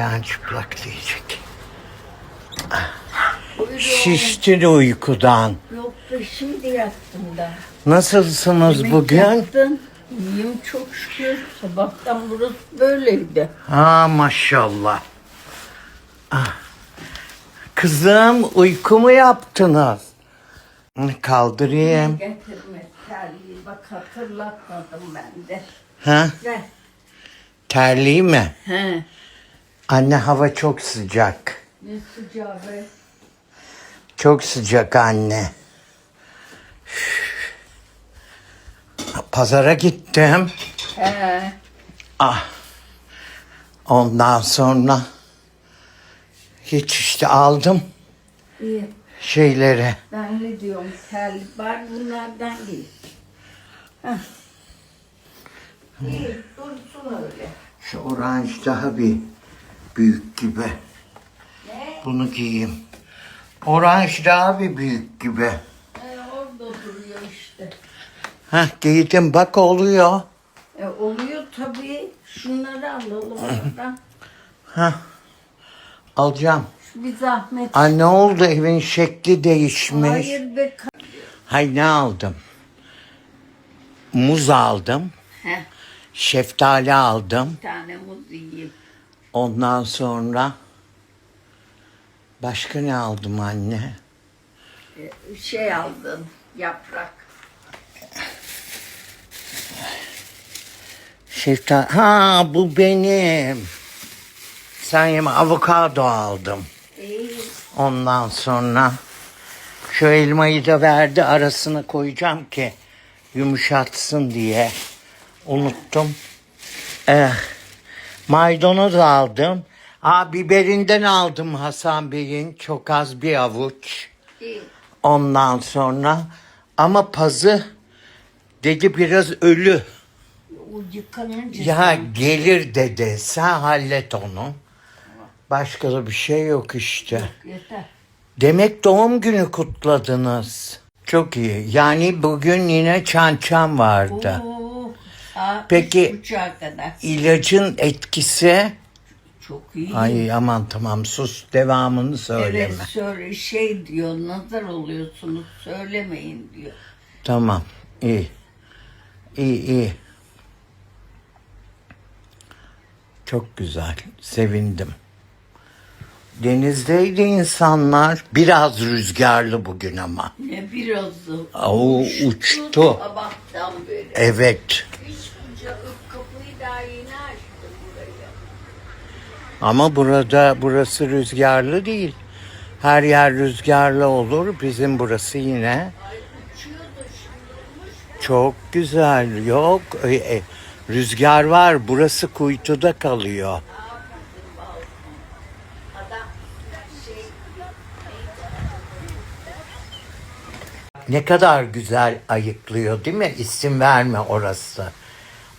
ayağın çıplak diyecek. Şiştin uykudan. Yok be şimdi yattım da. Nasılsınız Yemek bugün? yaptın. İyiyim çok şükür. Sabahtan burası böyleydi. Ha maşallah. Ah. Kızım uyku mu yaptınız? Kaldırayım. Getirme terliği bak hatırlatmadım ben de. Ha? Ver. Terliği mi? He. Anne hava çok sıcak. Ne sıcağı be. Çok sıcak anne. Pazara gittim. He. Ah. Ondan sonra hiç işte aldım İyi. şeyleri. Ben ne diyorum terlik var bunlardan giy. Heh. İyi dursun öyle. Şu oranj daha bir büyük gibi. Ne? Bunu giyeyim. Oranj daha bir büyük gibi. E, orada duruyor işte. Heh giydim bak oluyor. E, oluyor tabii. Şunları alalım oradan. Heh. Alacağım. Bir zahmet. Ay ne oldu evin şekli değişmiş. Hayır be. Hay ne aldım? Muz aldım. Heh, Şeftali aldım. bir tane muz yiyeyim. Ondan sonra başka ne aldım anne? E, şey aldın. Yaprak. Şeftali. Ha bu benim. Sen yeme avokado aldım. İyi. Ondan sonra şu elmayı da verdi arasına koyacağım ki yumuşatsın diye. Unuttum. Eh, maydanoz aldım. Aa, biberinden aldım Hasan Bey'in çok az bir avuç. iyi. Ondan sonra ama pazı dedi biraz ölü. O yıkanınca. Ya gelir dedi sen hallet onu. Başka da bir şey yok işte. Yeter. Demek doğum günü kutladınız. Çok iyi. Yani bugün yine çan çan vardı. Oo, saat Peki- kadar. İlacın etkisi... Çok iyi. Ay aman tamam sus devamını söyleme. Evet söyle şey diyor nazar oluyorsunuz söylemeyin diyor. Tamam iyi. İyi iyi. Çok güzel. Sevindim. Denizdeydi insanlar. Biraz rüzgarlı bugün ama. Ne birazı. Oo, uçtu. Sabahtan beri. Evet. Kapıyı daha yeni burayı. Ama burada burası rüzgarlı değil. Her yer rüzgarlı olur. Bizim burası yine çok güzel. Yok e, e, rüzgar var. Burası kuytuda kalıyor. Ne kadar güzel ayıklıyor değil mi? İsim verme orası.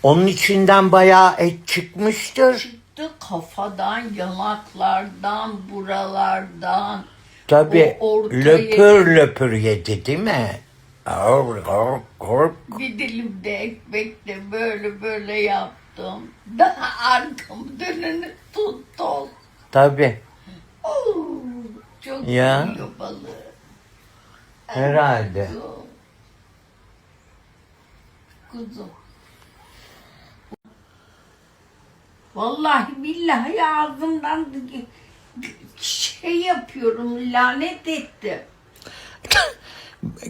Onun içinden bayağı et çıkmıştır. çıktı kafadan, yanaklardan, buralardan. Tabii O ortaya- löpür löpür yedi değil mi? Or, or, or. Bir dilim de ekmek de böyle böyle yaptım. Daha arkamı döneni tuttum. Tabii Oo, çok Ya. seviyor balığı. Herhalde. Kuzum. Kuzum. Vallahi billahi ağzımdan şey yapıyorum lanet etti.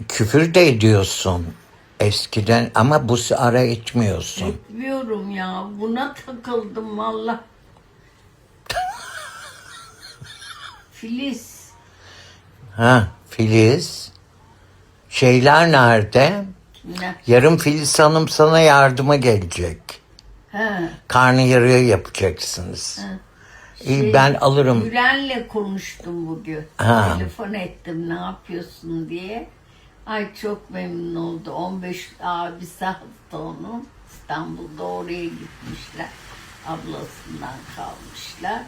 Küfür de ediyorsun eskiden ama bu ara etmiyorsun. Etmiyorum ya buna takıldım valla. Filiz. Ha Filiz. Şeyler nerede? Ne? Yarın Filiz Hanım sana yardıma gelecek. He. Karnı yarıya yapacaksınız. İyi Şey, ben alırım. Gülen'le konuştum bugün. Ha. Telefon ettim ne yapıyorsun diye. Ay çok memnun oldu. 15 abisi hasta onun. İstanbul'da oraya gitmişler. Ablasından kalmışlar.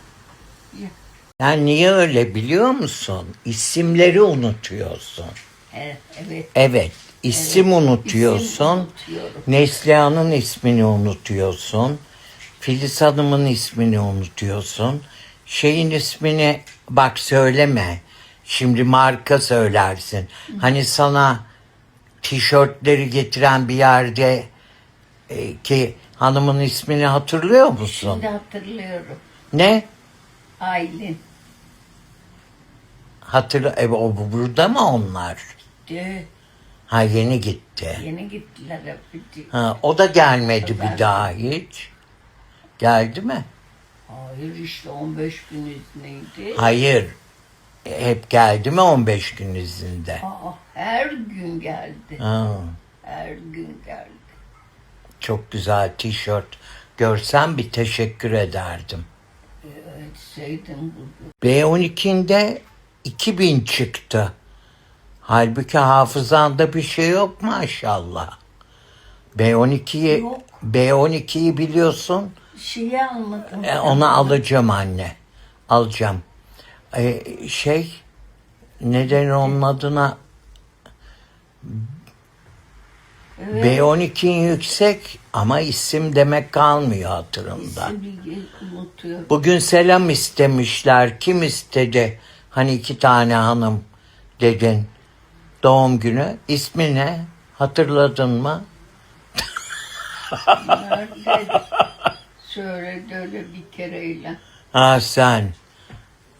Ya, Sen niye öyle biliyor musun? İsimleri unutuyorsun. E- Evet. Evet, isim Evet, unutuyorsun. Neslihan'ın ismini unutuyorsun. Filiz Hanım'ın ismini unutuyorsun. şeyin ismini bak söyleme. Şimdi marka söylersin. Hani sana tişörtleri getiren bir yerde e, ki hanımın ismini hatırlıyor musun? Şimdi hatırlıyorum. Ne? Aylin. Hatırla e, o bu- burada mı onlar? De, Ha yeni gitti. yeni gittiler. Ha, o da gelmedi bir daha hiç. Geldi mi? Hayır işte 15 gün izniydi. Hayır. E, Hep geldi mi 15 gün izinde? Aa, her gün geldi. Ha, Her gün geldi. çok güzel tişört. Görsem bir teşekkür ederdim. Etseydim bugün. B12'inde 2000 çıktı. Halbuki hafızanda bir şey yok maşallah. B12'yi Yok. B12'yi biliyorsun. Şeyi anladım. E, onu alacağım anne. Alacağım. E, şey neden onun adına Evet. B12'in yüksek ama isim demek kalmıyor hatırımda. Bugün selam istemişler. Kim istedi? Hani iki tane hanım dedin. Doğum günü. İsmi ne? Hatırladın mı? Nerede? Söyledi öyle bir kereyle. Ha sen.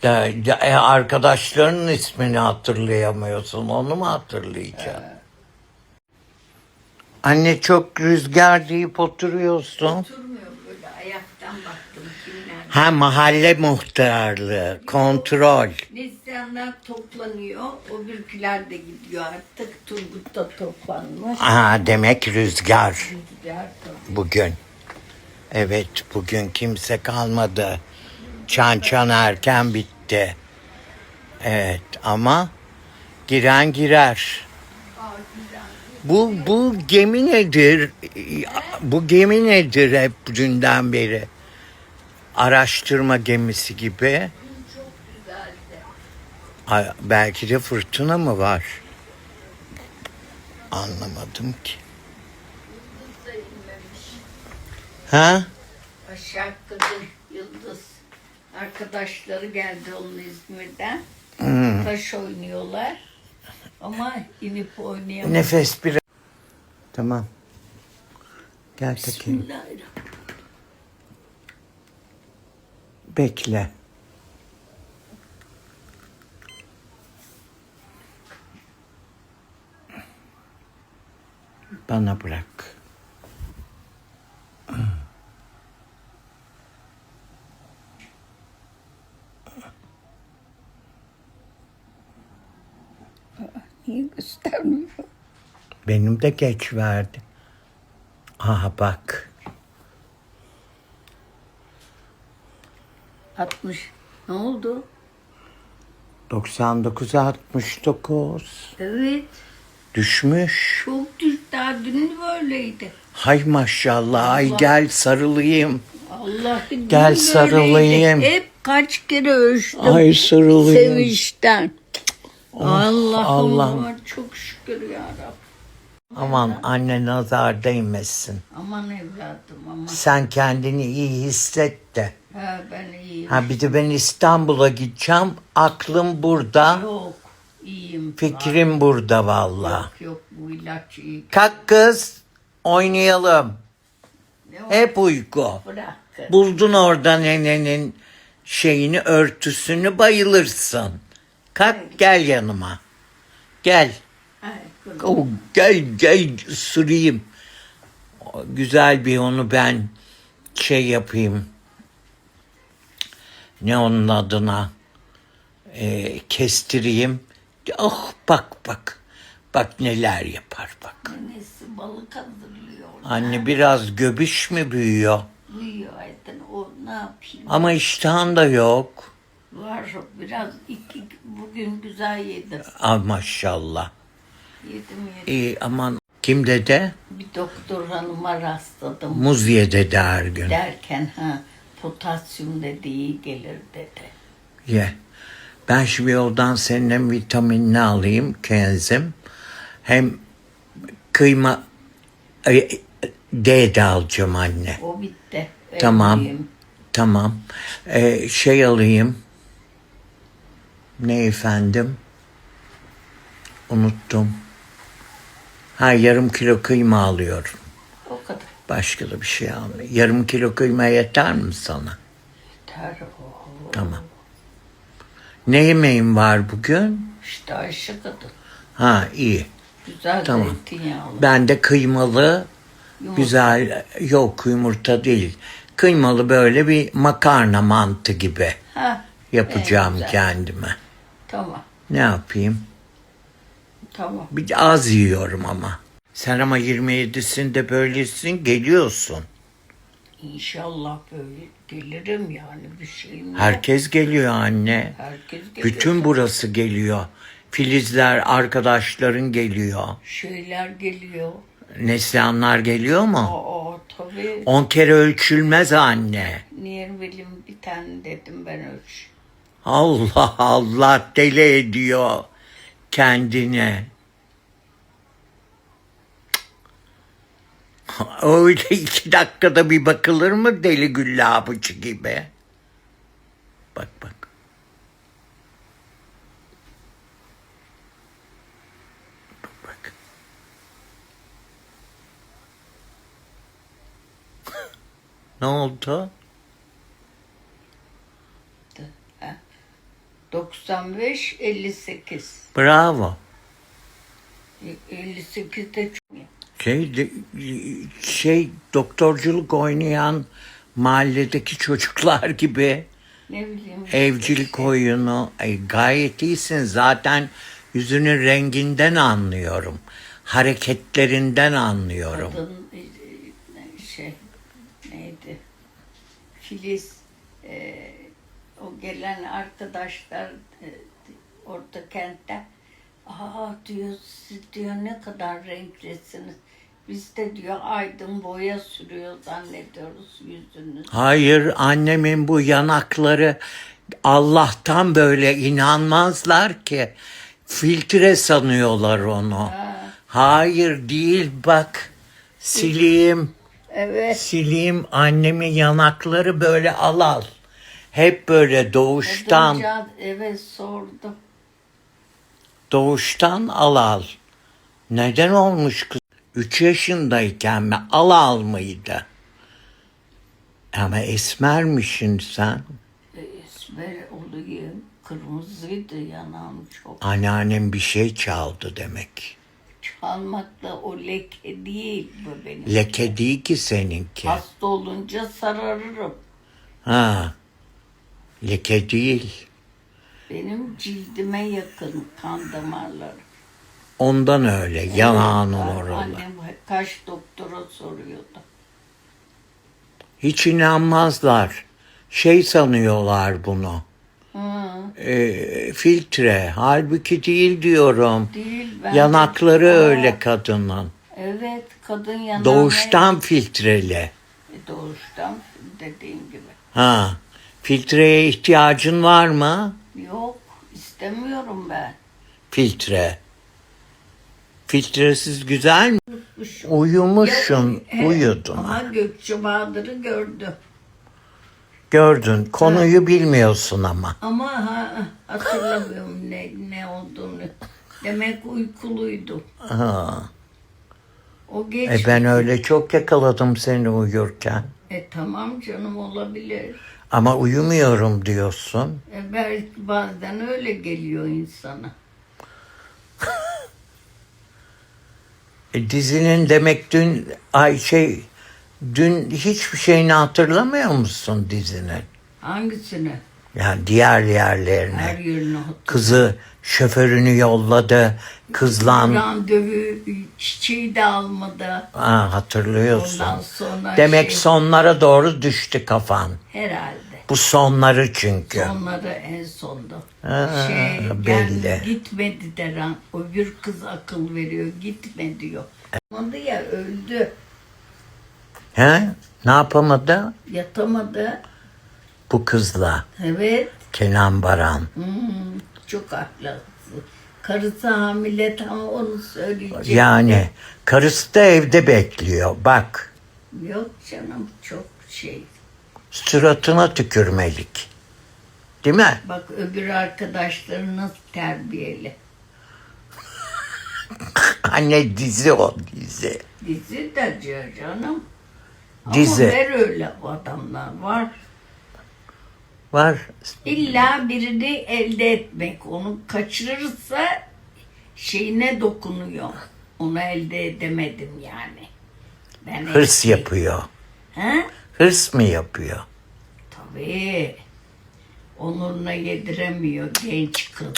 De, de- e, arkadaşlarının ismini hatırlayamıyorsun. Onu mu hatırlayacaksın? Anne çok rüzgar deyip oturuyorsun. Oturmuyor böyle ayaktan kimler. Ha mahalle muhtarlığı, kontrol. İnsanlar toplanıyor. O bürküler de gidiyor artık. Turgut da toplanmış. Ha demek rüzgar Gidiyor tabii. bugün. Evet bugün kimse kalmadı. Çan çan erken bitti. Evet ama giren girer. Bu bu gemi nedir? Bu gemi nedir hep dünden beri? Araştırma gemisi gibi. Belki de fırtına mı var? Anlamadım ki. Ha? Aşağı kadın Yıldız. Arkadaşları geldi onun İzmir'den. Hmm. Taş oynuyorlar. Ama inip oynayamıyor. Nefes bir. Tamam. Gel takayım. Bismillahirrahmanirrahim. Bekle. Bana bırak. Niye göstermiyor? Benim de geç verdi. Aha bak. 60. Ne oldu? 99 69. Evet. Düşmüş. Çok düş. Daha dün böyleydi. Hay maşallah. Ay Allah. gel sarılayım. Allah dün Gel böyleydi. sarılayım. Hep kaç kere ölçtüm. Ay sarılayım. Sevinçten. Allah'ım Allah'ım. var. Çok şükür ya Rab. Aman anne nazar değmesin. Aman evladım aman. Sen kendini iyi hisset ben iyiyim. Ha bir de ben İstanbul'a gideceğim. Aklım burada. Yok iyiyim. Fikrim burada valla. Yok yok bu ilaç iyi. Kalk kız. Oynayalım. Ne o? Hep uyku. Bırak. Buldun orada nenenin şeyini örtüsünü bayılırsın. Kalk gel yanıma. Gel. Ay, kızım. Oh, gel gel süreyim. Güzel bir onu ben şey yapayım. Ne onun adına? Ee, kestireyim. Oh bak bak. Bak neler yapar bak. Annesi balık hazırlıyor. Anne biraz göbüş mü büyüyor? Büyüyor zaten o ne yapayım. Ama iştahın da yok. Var biraz iki bugün güzel yedim. Ah maşallah. Yedim yedim. İyi aman. Kim dede? Bir doktor hanıma rastladım. Muz ye dede her gün. Derken ha potasyum dedi iyi gelir dedi. Ye. Ben şimdi yoldan senin hem vitaminini alayım kenzim. Hem kıyma e, D de alacağım anne. O bitti. Tamam. Vereyim. Tamam. Ee, şey alayım. Ne efendim? Unuttum. Ha yarım kilo kıyma alıyorum. O kadar. Başka da bir şey almıyorum. Yarım kilo kıyma yeter mi sana? Yeter. Oo. Tamam. Ne yemeğin var bugün? İşte Ayşe kadın. Ha iyi. Güzel Tamam. zeytinyağlı. Ben de kıymalı Yumurta. güzel yok yumurta değil. Kıymalı böyle bir makarna mantı gibi Ha, yapacağım güzel. kendime. Tamam. Ne yapayım? Tamam. Bir az yiyorum ama. Sen ama 27'sinde böylesin geliyorsun. İnşallah böyle gelirim yani bir şeyim yok. Herkes geliyor anne. Herkes geliyor. Bütün burası geliyor. Filizler, arkadaşların geliyor. Şeyler geliyor. Neslihanlar geliyor mu? Aa tabii. On kere ölçülmez anne. Niye bileyim bir tane dedim ben ölç. Allah Allah deli ediyor kendine. Öyle iki dakikada bir bakılır mı deli güllabıcı gibi? Bak bak. Bak bak. ne oldu? 95 58. Bravo. 58'de çok Şey, şey doktorculuk oynayan mahalledeki çocuklar gibi ne bileyim. evcilik şey. oyunu Ay, gayet iyisin zaten yüzünün renginden anlıyorum hareketlerinden anlıyorum Kadın e, e, şey neydi? Filiz e, o gelen arkadaşlar e, orta kentte aa diyor siz diyor ne kadar renklisiniz. Biz de diyor aydın boya sürüyor zannediyoruz yüzünüz. hayır annemin bu yanakları Allah'tan böyle inanmazlar ki filtre sanıyorlar onu hayır değil bak sileyim Evet. sileyim annemin yanakları böyle al al. Hep böyle doğuştan, evet sordu. doğuştan al al. Neden olmuş kız? Üç yaşındayken mi al al mıydı? Ama esmermişsin sen. E, Esmer olayım. Kırmızıydı yanağım çok. Anneannem bir şey çaldı demek. Çalmakla o leke değil bu benim. Leke değil ki seninki. Hasta olunca sararırım. Ha. Leke değil. Benim cildime yakın kan damarları. Ondan öyle Evet, oralar. Annem kaç doktora soruyordu. Hiç inanmazlar. Şey sanıyorlar bunu. E, filtre. Halbuki değil diyorum. değil ben. Yanakları Aa, öyle kadının. Evet kadın yanağı. Doğuştan filtreli. E, doğuştan dediğin gibi. Ha. Filtreye ihtiyacın var mı? Yok istemiyorum ben. Filtre. Filtresiz güzel mi? Uyumuşsun, He, uyudun. Ama Gökçe Bahadır'ı gördü. Gördün. Konuyu bilmiyorsun ama. Ama ha, hatırlamıyorum ne, ne olduğunu. Demek uykuluydu. Ha. O geç. E ben öyle çok yakaladım seni uyurken. E tamam canım olabilir. Ama uyumuyorum diyorsun. E belki bazen öyle geliyor insana. E, dizinin demek dün ay şey dün hiçbir şeyini hatırlamıyor musun dizinin? Hangisini? Yani diğer yerlerini. Her yerine. Kızı şoförünü yolladı. Kızlan Randevu çiçeği de almadı. ha, hatırlıyorsun. Ondan sonra Demek şey- sonlara doğru düştü kafan. Herhalde. Bu sonları çünkü. Onları en sonda. Ha, şey, belli. gel, gitmedi de ran. Öbür kız akıl veriyor. Gitme diyor. Olmadı ya öldü. He? Ne yapamadı? Yatamadı. Bu kızla. Evet. Kenan Baran. Hmm, çok ahlaksız. Karısı hamile tam onu söyleyecek. Yani karısı da evde bekliyor. Bak. Yok canım çok şey. Suratına tükürmelik. Değil mi? Bak öbür arkadaşları nasıl terbiyeli. Anne dizi o dizi. Dizi de diyor canım. Dizi. Ama ver öyle adamlar var. Var. İlla birini elde etmek. Onu kaçırırsa şeyine dokunuyor. Onu elde edemedim yani. Ben Hırs yapıyor. He? Hırs mı yapıyor? Tabii. Onuruna yediremiyor genç kız.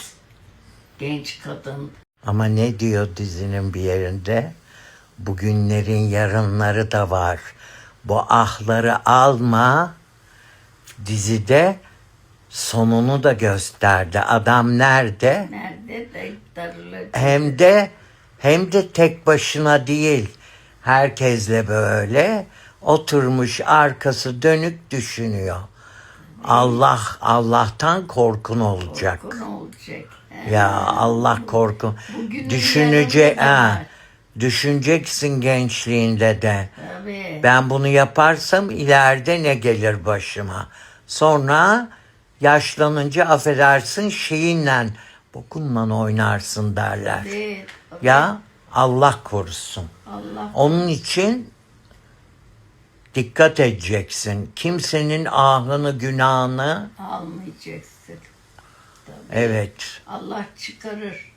Genç kadın. Ama ne diyor dizinin bir yerinde? Bugünlerin yarınları da var. Bu ahları alma dizide sonunu da gösterdi. Adam nerede? Nerede de darılacak. Hem de hem de tek başına değil. Herkesle böyle oturmuş arkası dönük düşünüyor. Allah Allah'tan korkun olacak. Korkun olacak. Ya Allah korkun. Düşünecek ha. Düşüneceksin gençliğinde de. Tabii. Ben bunu yaparsam ileride ne gelir başıma? Sonra yaşlanınca affedersin şeyinle bokunla oynarsın derler. Tabii, tabii. Ya Allah korusun. Allah Onun için dikkat edeceksin. Kimsenin ahını günahını almayacaksın. Tabii. evet Allah çıkarır.